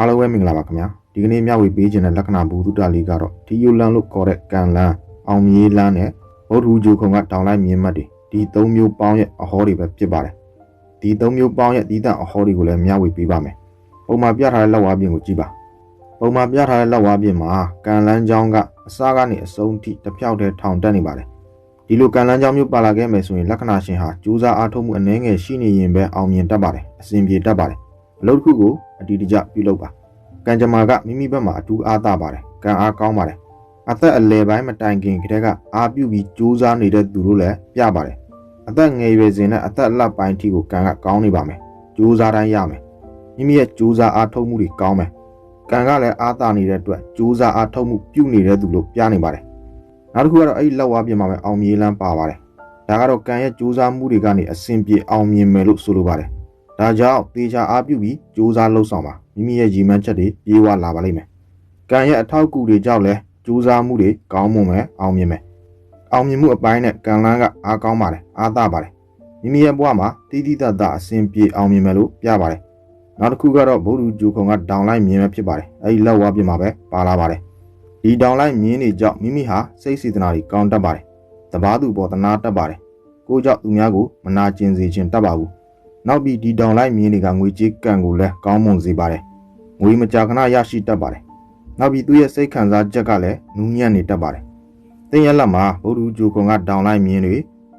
အားလုံးပဲမင်္ဂလာပါခင်ဗျာဒီကနေ့မျှဝေပေးခြင်းတဲ့လက္ခဏာဘူတုတလေးကတော့ဒီယိုလန်လို့ခေါ်တဲ့ကန်လန်အောင်မြေးလန်းနဲ့ဗုဒ္ဓဟူဂျိုခုံကတောင်လိုက်မြင်းမတ်တွေဒီ၃မျိုးပေါင်းရဲ့အဟောတွေပဲဖြစ်ပါတယ်ဒီ၃မျိုးပေါင်းရဲ့ဒီတန်အဟောတွေကိုလည်းမျှဝေပေးပါမယ်ပုံမှာပြထားတဲ့လက်ဝါးပြင်ကိုကြည့်ပါပုံမှာပြထားတဲ့လက်ဝါးပြင်မှာကန်လန်းချောင်းကအစကနေအဆုံးထိတစ်ဖြောက်တည်းထောင်တက်နေပါတယ်ဒီလိုကန်လန်းချောင်းမျိုးပါလာခဲ့မယ်ဆိုရင်လက္ခဏာရှင်ဟာကြိုးစားအားထုတ်မှုအနည်းငယ်ရှိနေရင်ပဲအောင်မြင်တတ်ပါတယ်အစဉ်ပြေတတ်ပါတယ် အလုပ်တစ်ခုကိုအတီးတကျပြုလုပ်ပါကံကြမ္မာကမိမိဘက်မှာအထူးအားသာပါတယ်ကံအားကောင်းပါတယ်အသက်အလယ်ပိုင်းမတိုင်ခင်ကတည်းကအားပြုပြီးကြိုးစားနေတဲ့သူတို့လည်းပြပါတယ်အသက်ငယ်ရွယ်စဉ်နဲ့အသက်အလတ်ပိုင်းထိကိုကံကကောင်းနေပါမယ်ကြိုးစားတိုင်းရမယ်မိမိရဲ့ကြိုးစားအားထုတ်မှုတွေကောင်းမယ်ကံကလည်းအားသာနေတဲ့အတွက်ကြိုးစားအားထုတ်မှုပြုနေတဲ့သူလို့ပြနေပါတယ်နောက်တစ်ခုကတော့အဲ့ဒီလက်ဝါးပြင်မှာပဲအောင်မြေးလန်းပါပါတယ်ဒါကတော့ကံရဲ့ကြိုးစားမှုတွေကနေအစဉ်ပြေအောင်မြင်မယ်လို့ဆိုလိုပါတယ် ဒါကြောင့်တေချာအားပြုပြီးကြိုးစားလှုပ်ဆောင်ပါမိမိရဲ့ရည်မှန်းချက်တွေပြေးဝလာပါလိမ့်မယ်။ကံရဲ့အထောက်အကူတွေကြောင့်လည်းကြိုးစားမှုတွေကောင်းမွန်မယ်အောင်မြင်မယ်။အောင်မြင်မှုအပိုင်းနဲ့ကံလန်းကအားကောင်းပါတယ်အားသာပါတယ်။မိမိရဲ့ဘဝမှာတည်တည်တတ်တာအစဉ်ပြေအောင်မြင်မယ်လို့ပြပါတယ်။နောက်တစ်ခုကတော့ဗုဒ္ဓဂျူခုံကဒေါင်လိုက်မြင်ပဲဖြစ်ပါတယ်။အဲဒီလက်ဝါးပြင်မှာပဲပါလာပါတယ်။ဒီဒေါင်လိုက်မြင်နေကြောင့်မိမိဟာစိတ်စေတနာတွေကောင်းတတ်ပါတယ်။တဘာသူပေါ်တနာတတ်ပါတယ်။ကိုကြောင့်သူများကိုမနာကျင်စေခြင်းတတ်ပါဘူး။ နောက်ပြီးဒီတောင်လိုက်မြင်းတွေကငွေကြေးကံကိုလည်းကောင်းမွန်စေပါတယ်။ငွေမကြာခဏရရှိတတ်ပါတယ်။နောက်ပြီးသူ့ရဲ့စိတ်ခံစားချက်ကလည်းနူးညံ့နေတတ်ပါတယ်။တင်းရက်လက်မှာဗုဒ္ဓဂျိုကုံကတောင်လိုက်မြင်းတွေ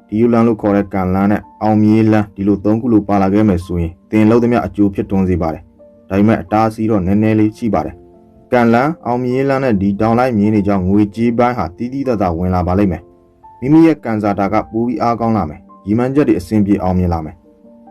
ဒီယူလန်လို့ခေါ်တဲ့ကံလန်းနဲ့အောင်မြေးလန်းဒီလိုသုံးခုလိုပါလာခဲ့မယ်ဆိုရင်တင်လို့သမျှအကျိုးဖြစ်တွန်းစေပါတယ်။ဒါပေမဲ့အတားအဆီးတော့နည်းနည်းလေးရှိပါတယ်။ကံလန်းအောင်မြေးလန်းနဲ့ဒီတောင်လိုက်မြင်းတွေကြောင့်ငွေကြေးပိုင်းဟာတီးတီးတတ်တာဝင်လာပါလိမ့်မယ်။မိမိရဲ့ကံစားတာကပိုပြီးအားကောင်းလာမယ်။ရီမန်းချက်တွေအဆင်ပြေအောင်မြင်လာမယ်။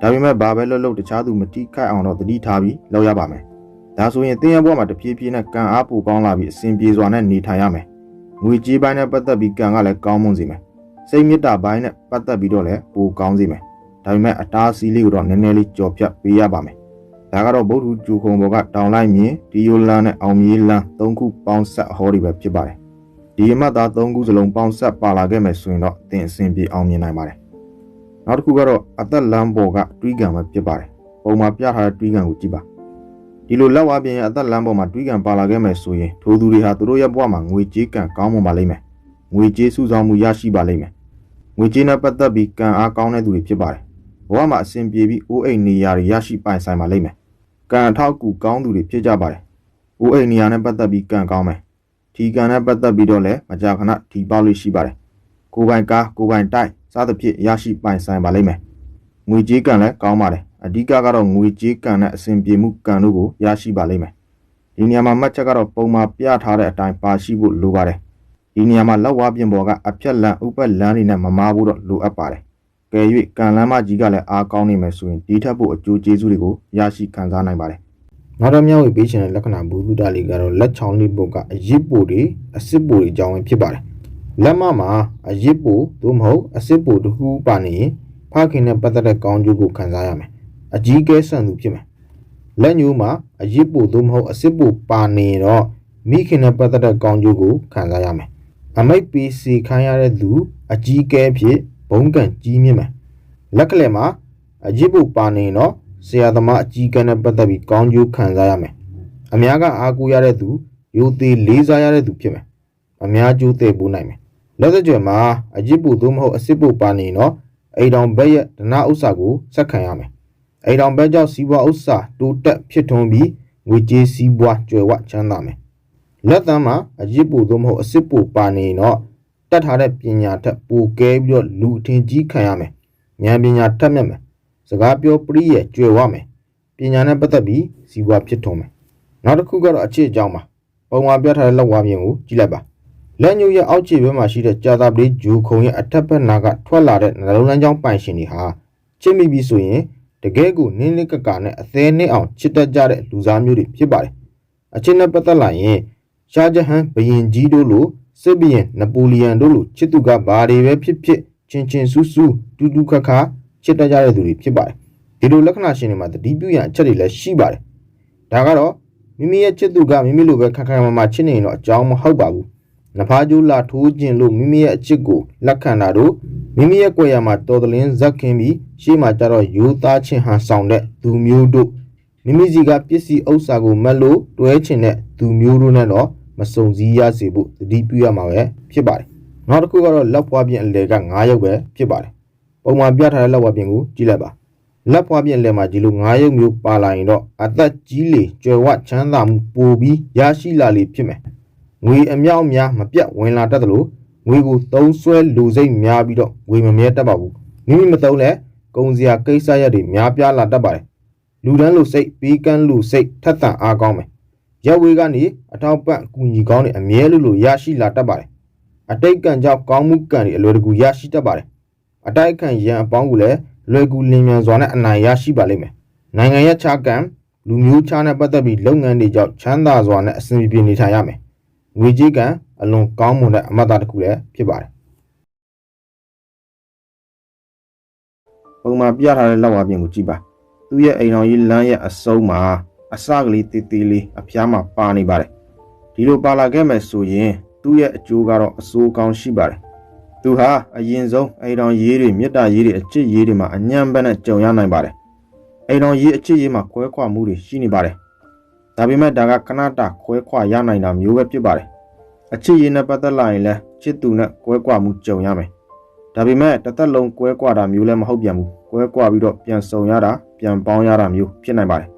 ဒါပေမဲ့ဘာပဲလုပ်လို့တခြားသူမတိခိုက်အောင်တော့တတိထားပြီးလုပ်ရပါမယ်။ဒါဆိုရင်တင်းရဘွားမှာတဖြည်းဖြည်းနဲ့ကံအားပိုကောင်းလာပြီးအစဉ်ပြေစွာနဲ့နေထိုင်ရမယ်။ငွေကြေးပိုင်းနဲ့ပတ်သက်ပြီးကံကလည်းကောင်းမွန်စေမယ်။စိတ်မေတ္တာပိုင်းနဲ့ပတ်သက်ပြီးတော့လည်းပိုကောင်းစေမယ်။ဒါပေမဲ့အတားအဆီးလေးကိုတော့နည်းနည်းလေးကြော်ဖြတ်ပေးရပါမယ်။ဒါကတော့ဗုဒ္ဓဂျူခုံဘောကတောင်လိုက်မြင်ဒီယိုလန်နဲ့အောင်မြေးလန်သုံးခုပေါင်းဆက်အဟောတွေပဲဖြစ်ပါတယ်။ဒီအမှတ်သားသုံးခုစလုံးပေါင်းဆက်ပါလာခဲ့မယ်ဆိုရင်တော့အသင်အစဉ်ပြေအောင်မြင်နိုင်ပါတယ်။ နောက်တစ်ခုကတော့အသက်လမ်းပေါ်ကတွေးကံပဲဖြစ်ပါတယ်။ပုံမှာပြထားတဲ့တွေးကံကိုကြည့်ပါ။ဒီလိုလက်ဝါးပြင်ရဲ့အသက်လမ်းပေါ်မှာတွေးကံပါလာခဲ့မယ်ဆိုရင်ထိုသူတွေဟာသူတို့ရဲ့ဘဝမှာငွေကြေးကံကောင်းမွန်ပါလိမ့်မယ်။ငွေကြေးစုဆောင်းမှုရရှိပါလိမ့်မယ်။ငွေကြေးနဲ့ပတ်သက်ပြီးကံအားကောင်းတဲ့သူတွေဖြစ်ပါတယ်။ဘဝမှာအစဉ်ပြေပြီးအိုးအိမ်နေရာတွေရရှိပိုင်ဆိုင်ပါလိမ့်မယ်။ကံအထောက်အကူကောင်းသူတွေဖြစ်ကြပါတယ်။အိုးအိမ်နေရာနဲ့ပတ်သက်ပြီးကံကောင်းမယ်။ဒီကံနဲ့ပတ်သက်ပြီးတော့လည်းမကြာခဏဒီပေါက်လေးရှိပါတယ်။ကိုယ်ပိုင်ကားကိုယ်ပိုင်တိုက် စသဖြင့်ရရှိပိုင်ဆိုင်ပါလိမ့်မယ်။ငွေကြေးကံလည်းကောင်းပါတယ်။အဓိကကတော့ငွေကြေးကံနဲ့အစဉ်ပြေမှုကံတို့ကိုရရှိပါလိမ့်မယ်။ဒီနေရာမှာမှတ်ချက်ကတော့ပုံမှာပြထားတဲ့အတိုင်းပါရှိဖို့လိုပါတယ်။ဒီနေရာမှာလက်ဝါးပြင်ပေါ်ကအဖြက်လန်ဥပတ်လန်တွေနဲ့မမားဖို့တော့လိုအပ်ပါတယ်။ကဲ၍ကံလမ်းမကြီးကလည်းအားကောင်းနေမယ်ဆိုရင်ဒီထက်ဖို့အကျိုးကျေးဇူးတွေကိုရရှိခံစားနိုင်ပါတယ်။နောက်တော့မြောက်ဝေပေးချင်တဲ့လက္ခဏာဘူတုတလေးကတော့လက်ချောင်းလေးပုတ်ကအရစ်ပိုတွေအစစ်ပိုတွေအကြောင်းပဲဖြစ်ပါတယ်။ လက်မမှာအရစ်ပိုသို့မဟုတ်အစစ်ပိုတစ်ခုပါနေရင်ဖခင်နဲ့ပတ်သက်တဲ့ကောင်းကျိုးကိုခံစားရမယ်။အကြီးကဲဆန်သူဖြစ်မယ်။လက်ညိုးမှာအရစ်ပိုသို့မဟုတ်အစစ်ပိုပါနေတော့မိခင်နဲ့ပတ်သက်တဲ့ကောင်းကျိုးကိုခံစားရမယ်။အမိတ်ပေးစီခိုင်းရတဲ့သူအကြီးကဲဖြစ်ဘုံကံကြီးမြင့်မယ်။လက်ကလေးမှာအရစ်ပိုပါနေတော့ဆရာသမားအကြီးကဲနဲ့ပတ်သက်ပြီးကောင်းကျိုးခံစားရမယ်။အများကအားကိုးရတဲ့သူရိုသေလေးစားရတဲ့သူဖြစ်မယ်။အများကျိုးတဲ့ပိုးနိုင်မယ်။ လက်စကြွယ်မှာအရစ်ပိုသို့မဟုတ်အစစ်ပိုပါနေတော့အိမ်တော်ဘက်ရဲ့ဒနာဥစ္စာကိုဆက်ခံရမယ်။အိမ်တော်ဘက်ကြောင့်စီးပွားဥစ္စာတိုးတက်ဖြစ်ထွန်းပြီးငွေကြေးစီးပွားကြွယ်ဝချမ်းသာမယ်။လက်သမ်းမှာအရစ်ပိုသို့မဟုတ်အစစ်ပိုပါနေတော့တတ်ထားတဲ့ပညာထက်ပိုကဲပြီးတော့လူအထင်ကြီးခံရမယ်။ဉာဏ်ပညာထက်မြက်မယ်။စကားပြောပရိရဲ့ကြွယ်ဝမယ်။ပညာနဲ့ပတ်သက်ပြီးစီးပွားဖြစ်ထွန်းမယ်။နောက်တစ်ခုကတော့အချစ်အကြောင်းပါ။ပုံမှာပြထားတဲ့လောက်ဝါပြင်ကိုကြည့်လိုက်ပါ။ လက်ညှိုးရဲ့အောက်ခြေဘက်မှာရှိတဲ့ကြာသာပလေးဂျိုခုံရဲ့အထက်ဘက်နာကထွက်လာတဲ့နှလုံးသားကြောင်းပိုင်ရှင်တွေဟာချစ်မိပြီဆိုရင်တကယ်ကိုနင်းလက်ကကနဲ့အသေးနဲ့အောင်ချစ်တတ်ကြတဲ့လူစားမျိုးတွေဖြစ်ပါတယ်။အချစ်နဲ့ပတ်သက်လာရင်ရှားဂျဟန်ဘယင်ကြီးတို့လိုစစ်ဘီယန်နပိုလီယန်တို့လိုချစ်သူကဘာတွေပဲဖြစ်ဖြစ်ချင်းချင်းဆူးဆူးတူတူခါခါချစ်တတ်ကြတဲ့သူတွေဖြစ်ပါတယ်။ဒီလိုလက္ခဏာရှင်တွေမှာတတိပြုရန်အချက်တွေလည်းရှိပါတယ်။ဒါကတော့မိမိရဲ့ချစ်သူကမိမိလိုပဲခက်ခက်မမချစ်နေရင်တော့အကြောင်းမဟုတ်ပါဘူး။ နဖားကျိုးလာထိုးခြင်းလို့မိမိရဲ့အချစ်ကိုလက်ခံတာတို့မိမိရဲ့ကြွယ်ရမှာတော်တလင်းဇက်ခင်းပြီးရှေ့မှာကျတော့ယူသားချင်းဟန်ဆောင်တဲ့သူမျိုးတို့မိမိမိစီကပစ္စည်းဥစ္စာကိုမက်လို့တွဲချင်တဲ့သူမျိုးတို့နဲ့တော့မစုံစည်းရစေဖို့သတိပြုရမှာပဲဖြစ်ပါတယ်နောက်တစ်ခုကတော့လက်ဖွားပြင်အလဲက9ရုပ်ပဲဖြစ်ပါတယ်ပုံမှန်ပြထားတဲ့လက်ဖွားပြင်ကိုကြည့်လိုက်ပါလက်ဖွားပြင်လဲမှာဒီလို9ရုပ်မျိုးပါလာရင်တော့အသက်ကြီးလေကြွယ်ဝချမ်းသာမှုပိုပြီးရရှိလာလေဖြစ်မယ် ငွေအမြောက်အများမပြတ်ဝင်လာတတ်သလိုငွေကိုသုံးဆွဲလူစိတ်များပြီးတော့ငွေမမြဲတတ်ပါဘူးမိမိမသုံးလဲကုန်စရာကိစ္စရက်တွေများပြားလာတတ်ပါတယ်လူတန်းလူစိတ်ပြီးကန်းလူစိတ်ထက်သန်အားကောင်းမယ်ရက်ဝေးကနေအထောက်ပံ့အကူအညီကောင်းတွေအမြဲလို့လို့ရရှိလာတတ်ပါတယ်အတိတ်ကံကြောင့်ကောင်းမှုကံတွေအလွယ်တကူရရှိတတ်ပါတယ်အတိုက်အခံရန်အပေါင်းကိုလည်းလွယ်ကူလင်းမြန်စွာနဲ့အနိုင်ရရှိပါလိမ့်မယ်နိုင်ငံရဲ့ခြားကံလူမျိုးခြားနဲ့ပတ်သက်ပြီးလုပ်ငန်းတွေကြောင့်ချမ်းသာစွာနဲ့အဆင်ပြေနေထိုင်ရမယ် ငွေကြေးကံအလွန်ကောင်းမွန်တဲ့အမတ်သားတစ်ခုလည်းဖြစ်ပါတယ်ပုံမှန်ပြထားတဲ့လောက်ဝပြင်ကိုကြည့်ပါသူ့ရဲ့အိမ်တော်ကြီးလမ်းရဲ့အစုံမှာအစကလေးတေးသေးလေးအဖျားမှာပါနေပါတယ်ဒီလိုပါလာခဲ့မယ်ဆိုရင်သူ့ရဲ့အကျိုးကတော့အဆိုးကောင်းရှိပါတယ်သူဟာအရင်ဆုံးအိမ်တော်ရေးတွေမြတ်တာရေးတွေအချစ်ရေးတွေမှာအညံ့ဘက်နဲ့ကြုံရနိုင်ပါတယ်အိမ်တော်ရေးအချစ်ရေးမှာကွဲခွာမှုတွေရှိနေပါတယ် ဒါပေမဲ့ဒါကခဏတာခွဲခွာရနိုင်တာမျိုးပဲဖြစ်ပါတယ်အချစ်ရေးနဲ့ပတ်သက်လာရင်လည်းချစ်သူနဲ့ကွဲကွာမှုကြုံရမယ်ဒါပေမဲ့တစ်သက်လုံးကွဲကွာတာမျိုးလည်းမဟုတ်ပြန်ဘူးကွဲကွာပြီးတော့ပြန်ဆုံရတာပြန်ပေါင်းရတာမျိုးဖြစ်နိုင်ပါတယ်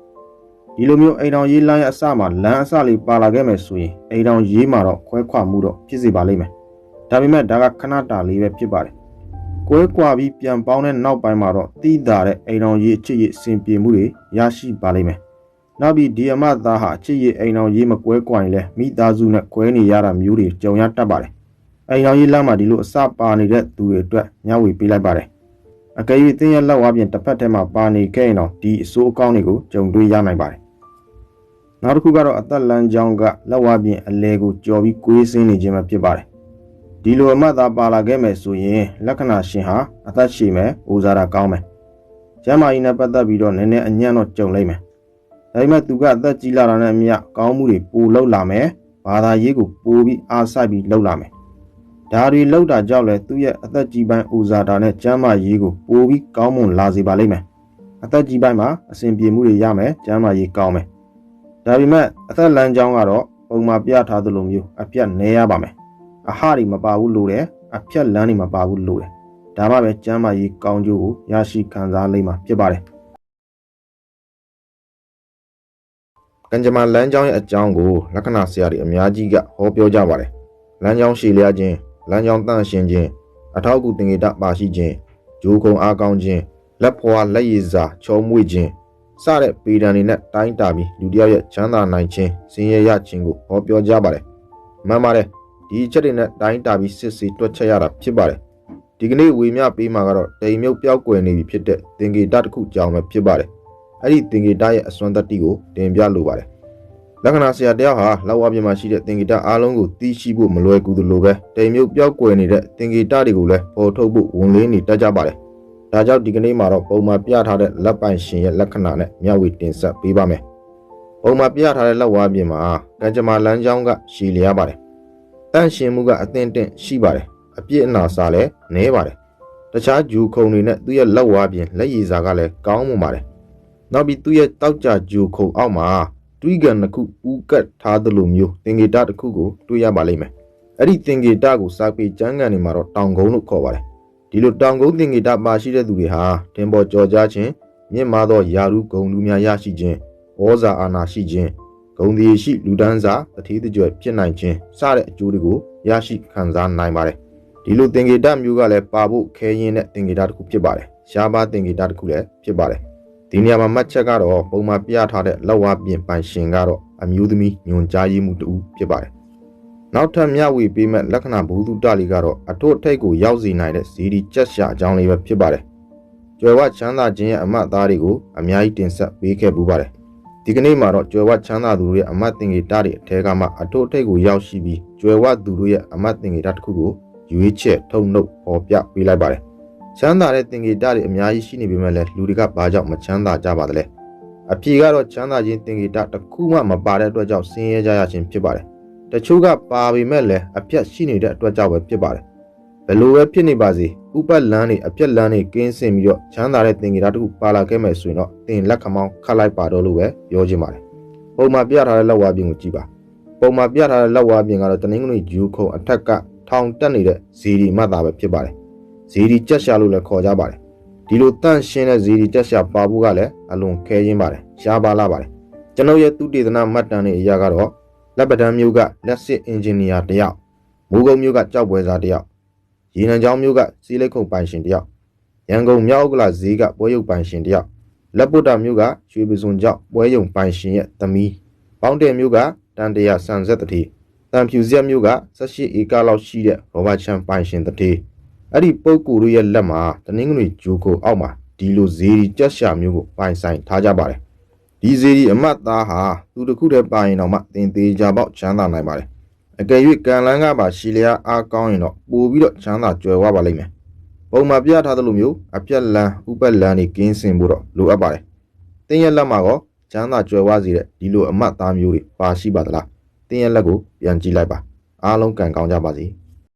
ဒီလိုမျိုးအိမ်တော်ရေးလမ်းရဲ့အစမှာလမ်းအစလေးပါလာခဲ့မယ်ဆိုရင်အိမ်တော်ရေးမှာတော့ခွဲခွာမှုတော့ဖြစ်စေပါလိမ့်မယ်ဒါပေမဲ့ဒါကခဏတာလေးပဲဖြစ်ပါတယ်ကွဲကွာပြီးပြန်ပေါင်းတဲ့နောက်ပိုင်းမှာတော့တိတာတဲ့အိမ်တော်ရေးအချစ်ရေးအစဉ်ပြေမှုတွေရရှိပါလိမ့်မယ် နောက်ပြီးဒီအမသားဟာအချစ်ရေးအိမ်တော်ရေးမကွဲကွာရင်လည်းမိသားစုနဲ့ကွဲနေရတာမျိုးတွေကြုံရတတ်ပါတယ်အိမ်တော်ရေးလမ်းမှာဒီလိုအစပါနေတဲ့သူတွေအတွက်ညှဝေပေးလိုက်ပါတယ်အကယ်၍တင်းရဲ့လက်ဝါးပြင်တစ်ဖက်ထဲမှာပါနေခဲ့ရင်တော့ဒီအစိုးအကောင်းတွေကိုကြုံတွေ့ရနိုင်ပါတယ်နောက်တစ်ခုကတော့အသက်လမ်းကြောင်းကလက်ဝါးပြင်အလဲကိုကြော်ပြီးကွေးစင်းနေခြင်းပဲဖြစ်ပါတယ်ဒီလိုအမှတ်သားပါလာခဲ့မယ်ဆိုရင်လက္ခဏာရှင်ဟာအသက်ရှည်မယ်၊ဦးစားတာကောင်းမယ်။ကျမ်းမာရေးနဲ့ပတ်သက်ပြီးတော့နည်းနည်းအညံ့တော့ကြုံလိမ့်မယ်။ ဒါပေမဲ့သူကအသက်ကြီးလာတာနဲ့အမျှကောင်းမှုတွေပိုလောက်လာမယ်။ဘာသာရေးကိုပိုပြီးအားစိုက်ပြီးလောက်လာမယ်။ဒါတွေလောက်တာကြောင့်လဲသူ့ရဲ့အသက်ကြီးပိုင်းဦးစားတာနဲ့ကျမ်းမာရေးကိုပိုပြီးကောင်းမွန်လာစေပါလိမ့်မယ်။အသက်ကြီးပိုင်းမှာအဆင်ပြေမှုတွေရမယ်။ကျမ်းမာရေးကောင်းမယ်။ဒါပေမဲ့အသက်လမ်းကြောင်းကတော့ပုံမှန်ပြထားသလိုမျိုးအပြတ်နေရပါမယ်အဟတွေမပါဘူးလို့တယ်အဖြတ်လန်းတွေမပါဘူးလို့တယ်ဒါမှပဲကျမ်းမာရေးကောင်းကျိုးကိုရရှိခံစားလိမ့်မှာဖြစ်ပါတယ် ကံကြမ္မာလမ်းကြောင်းရဲ့အကြောင်းကိုလက္ခဏာဆရာတွေအများကြီးကဟောပြောကြပါတယ်လမ်းကြောင်းရှည်လျားခြင်းလမ်းကြောင်းတန့်ရှင်းခြင်းအထောက်အကူသင်္ကေတပါရှိခြင်းဂျိုးကုံအားကောင်းခြင်းလက်ဖွာလက်ရည်စာချောမွေ့ခြင်းစတဲ့ပေဒံတွေနဲ့တိုင်းတာပြီးလူတယောက်ရဲ့ချမ်းသာနိုင်ခြင်းစင်ရရခြင်းကိုဟောပြောကြပါတယ်မှန်ပါတယ်ဒီအချက်တွေနဲ့တိုင်းတာပြီးစစ်ဆေးတွက်ချက်ရတာဖြစ်ပါတယ်ဒီကနေ့ဝေမျှပေးမှာကတော့တိမ်မြုပ်ပျောက်ကွယ်နေပြီဖြစ်တဲ့သင်္ကေတတစ်ခုကြောင်းပဲဖြစ်ပါတယ် အဲ့ဒီသင်္ကေတရဲ့အစွမ်းတတ္တိကိုတင်ပြလိုပါတယ်လက္ခဏာဆရာတယောက်ဟာလောက်ဝပြမှာရှိတဲ့သင်္ကေတအားလုံးကိုသိရှိဖို့မလွယ်ကူသလိုပဲတိမ်မြုပ်ပျောက်ကွယ်နေတဲ့သင်္ကေတတွေကိုလည်းပေါ်ထုတ်ဖို့ဝန်လေးနေတတ်ကြပါတယ်ဒါကြောင့်ဒီကနေ့မှာတော့ပုံမှန်ပြထားတဲ့လက်ပိုင်ရှင်ရဲ့လက္ခဏာနဲ့မျှဝေတင်ဆက်ပေးပါမယ်ပုံမှန်ပြထားတဲ့လက်ဝါးပြင်မှာကံကြမ္မာလမ်းကြောင်းကရှည်လျားပါတယ်တန့်ရှင်မှုကအသင့်တင့်ရှိပါတယ်အပြည့်အနာစာလည်းနည်းပါတယ်တခြားဂျူခုံတွေနဲ့သူ့ရဲ့လက်ဝါးပြင်လက်ရည်စာကလည်းကောင်းမွန်ပါတယ် နောက်ပြီးသူ့ရဲ့တောက်ကြဂျူခုံအောက်မှာတွေးကန်တစ်ခုပူးကတ်ထားသလိုမျိုးသင်္ကေတတစ်ခုကိုတွေ့ရပါလိမ့်မယ်အဲ့ဒီသင်္ကေတကိုစာပေကျမ်းဂန်တွေမှာတော့တောင်ကုန်းလို့ခေါ်ပါတယ်ဒီလိုတောင်ကုန်းသင်္ကေတပါရှိတဲ့သူတွေဟာတင်ပေါ်ကြော်ကြားခြင်းမြင့်မားသောယာရုဂုံလူများရရှိခြင်းဩဇာအာဏာရှိခြင်းဂုံဒီရှိလူဒန်းစာတတိတကြွဖြစ်နိုင်ခြင်းစတဲ့အကျိုးတွေကိုရရှိခံစားနိုင်ပါတယ်ဒီလိုသင်္ကေတမျိုးကလည်းပါဖို့ခဲရင်တဲ့သင်္ကေတတစ်ခုဖြစ်ပါတယ်ရှားပါသင်္ကေတတစ်ခုလည်းဖြစ်ပါတယ် ဒီနေရာမှာမှတ်ချက်ကတော့ပုံမှန်ပြထားတဲ့လောက်ဝပြင်ပိုင်ရှင်ကတော့အမျိုးသမီးညွန်ကြားရေးမှုတူဖြစ်ပါတယ်နောက်ထပ်မျှဝေပေးမဲ့လက္ခဏာဘုသူတလေးကတော့အထွတ်ထိပ်ကိုရောက်စီနိုင်တဲ့ဇီဒီကြက်ရှာအကြောင်းလေးပဲဖြစ်ပါတယ်ကျွယ်ဝချမ်းသာခြင်းရဲ့အမတ်သားတွေကိုအများကြီးတင်ဆက်ပေးခဲ့ပူပါတယ်ဒီကနေ့မှာတော့ကျွယ်ဝချမ်းသာသူတို့ရဲ့အမတ်သင်္ကေတတွေအထက်ကမှအထို့အထိပ်ကိုရောက်ရှိပြီးကျွယ်ဝသူတို့ရဲ့အမတ်သင်္ကေတတစ်ခုကိုရွေးချက်ထုတ်နှုတ်ပေါ်ပြပေးလိုက်ပါတယ်။ ချမ်းသာတဲ့သင်္ကေတတွေအများကြီးရှိနေပေမဲ့လည်းလူတွေကဘာကြောင့်မချမ်းသာကြပါသလဲ။အဖြေကတော့ချမ်းသာခြင်းသင်္ကေတတစ်ခုမှမပါတဲ့အတွက်ကြောင့်ဆင်းရဲကြရခြင်းဖြစ်ပါတယ်။တချို့ကပါပေမဲ့လည်းအပြတ်ရှိနေတဲ့အတွက်ကြောင့်ပဲဖြစ်ပါတယ်။ဘယ်လိုပဲဖြစ်နေပါစေဥပတ်လန်းနေအပြက်လန်းနေကင်းစင်ပြီးတော့ချမ်းသာတဲ့သင်္ကေတတစ်ခုပါလာခဲ့မယ်ဆိုရင်တော့သင်လက်ခမောင်းခတ်လိုက်ပါတော့လို့ပဲပြောချင်ပါတယ်ပုံမှန်ပြထားတဲ့လက်ဝါးပြင်ကိုကြည့်ပါပုံမှန်ပြထားတဲ့လက်ဝါးပြင်ကတော့တနင်္ဂနွေဂျူးခုံအထက်ကထောင်တက်နေတဲ့ဇီဒီမှတ်သားပဲဖြစ်ပါတယ် ဇီဒီကြက်ရှာလို့လည်းခေါ်ကြပါတယ်ဒီလိုတန့်ရှင်းတဲ့ဇီဒီကြက်ရှာပါဖို့ကလည်းအလွန်ခဲရင်းပါတယ်ရှားပါလာပါတယ်ကျွန်ုပ်ရဲ့သူတေသနာမှတ်တမ်းတွေအရာကတော့လက်ပတန်းမျိုးကလက်စစ်အင်ဂျင်နီယာတစ်ယောက်မိုးကုံမျိုးကကြောက်ပွဲစားတစ်ယောက်ရေနံချောင်းမျိုးကစီးလိတ်ခုံပိုင်ရှင်တယောက်ရန်ကုန်မြောက်ဥက္ကလာဈေးကပွဲရုပ်ပိုင်ရှင်တယောက်လက်ပုတ္တမျိုးကရွှေပစုံကျောက်ပွဲရုံပိုင်ရှင်ရဲ့သမီးပေါင်းတယ်မျိုးကတန်တရာဆန်ဆက်တတိတန်ဖြူဆက်မျိုးက18ဧကလောက်ရှိတဲ့ရောဘတ်ချန်ပိုင်ရှင်တတိ အဲ့ဒီပုဂ္ဂိုလ်တို့ရဲ့လက်မှာတနင်္ဂနွေဂျိုကိုအောက်မှာဒီလိုဈေးကြီးကြက်ရှာမျိုးကိုပိုင်ဆိုင်ထားကြပါတယ်ဒီဈေးကြီးအမတ်သားဟာသူတစ်ခုတည်းပိုင်ရင်တော့မှသင်သေးကြပေါက်ချမ်းသာနိုင်ပါတယ်အကယ်၍ကန်လန်းကပါရှီလျာအားကောင်းရင်တော့ပို့ပြီးတော့ချမ်းသာကြွယ်ဝပါလိမ့်မယ်။ပုံမှာပြထားသလိုမျိုးအပြက်လန်းဥပက်လန်းနေကင်းစင်ဖို့တော့လိုအပ်ပါတယ်။တင်းရဲ့လက်မှာကောချမ်းသာကြွယ်ဝစေတဲ့ဒီလိုအမတ်သားမျိုးတွေပါရှိပါသလား။တင်းရဲ့လက်ကိုပြန်ကြည့်လိုက်ပါ။အားလုံးကန်ကောင်းကြပါစေ။